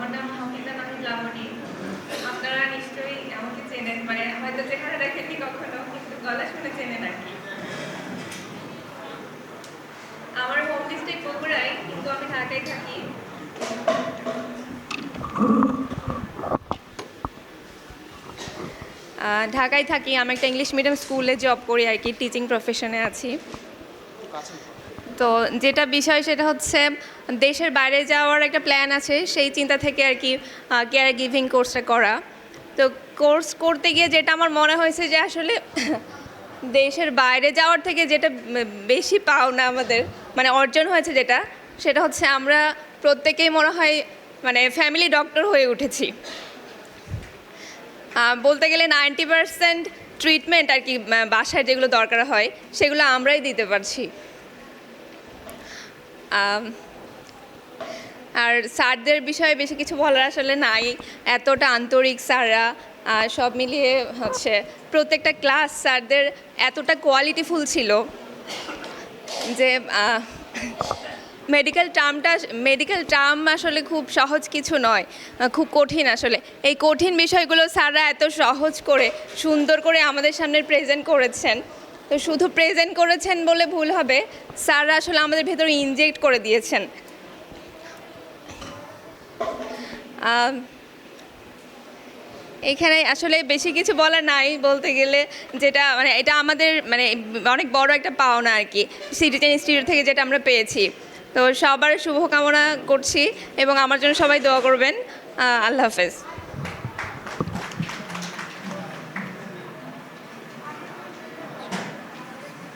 আমার নাম হামিদা নাহিদ লাবণী। আপনারা নিশ্চয়ই আমাকে চেনেন মানে হয়তো চেহারা দেখেননি কখনো, কিন্তু গলা শুনে চেনেন আর কি। আমার হোম ডিস্ট্রিক্ট বগুড়ায়, কিন্তু আমি ঢাকায় থাকি। ঢাকায় থাকি, আমি একটা ইংলিশ মিডিয়াম স্কুলে জব করি আর কি টিচিং প্রফেশনে আছি। তো? যেটা বিষয় সেটা হচ্ছে, দেশের বাইরে যাওয়ার একটা প্ল্যান আছে, সেই চিন্তা থেকে আর কি কেয়ার গিভিং কোর্সটা করা। তো কোর্স করতে গিয়ে যেটা আমার মনে হয়েছে যে আসলে দেশের বাইরে যাওয়ার থেকে যেটা বেশি পাওনা আমাদের মানে অর্জন হয়েছে যেটা, সেটা হচ্ছে আমরা প্রত্যেকেই মনে হয় মানে ফ্যামিলি ডক্টর হয়ে উঠেছি। বলতে গেলে নাইনটি পার্সেন্ট ট্রিটমেন্ট আর কি বাসায় যেগুলো দরকার হয়, সেগুলো আমরাই দিতে পারছি। আর স্যারদের বিষয়ে বেশি কিছু বলার আসলে নাই। এতটা আন্তরিক স্যাররা সব মিলিয়ে হচ্ছে প্রত্যেকটা ক্লাস স্যারদের এতটা কোয়ালিটিফুল ছিল যে মেডিকেল টার্মটা মেডিকেল টার্ম আসলে খুব সহজ কিছু নয়, খুব কঠিন আসলে। এই কঠিন বিষয়গুলো স্যাররা এত সহজ করে, সুন্দর করে আমাদের সামনে প্রেজেন্ট করেছেন। তো শুধু প্রেজেন্ট করেছেন বলে ভুল হবে, স্যাররা আসলে আমাদের ভেতরে ইনজেক্ট করে দিয়েছেন। এখানে আসলে বেশি কিছু বলা নাই বলতে গেলে, যেটা মানে এটা আমাদের মানে অনেক বড় একটা পাওনা আর কি সিটিজেন ইনস্টিটিউট থেকে যেটা আমরা পেয়েছি। তো সবার শুভকামনা করছি এবং আমার জন্য সবাই দোয়া করবেন। আল্লাহ হাফেজ।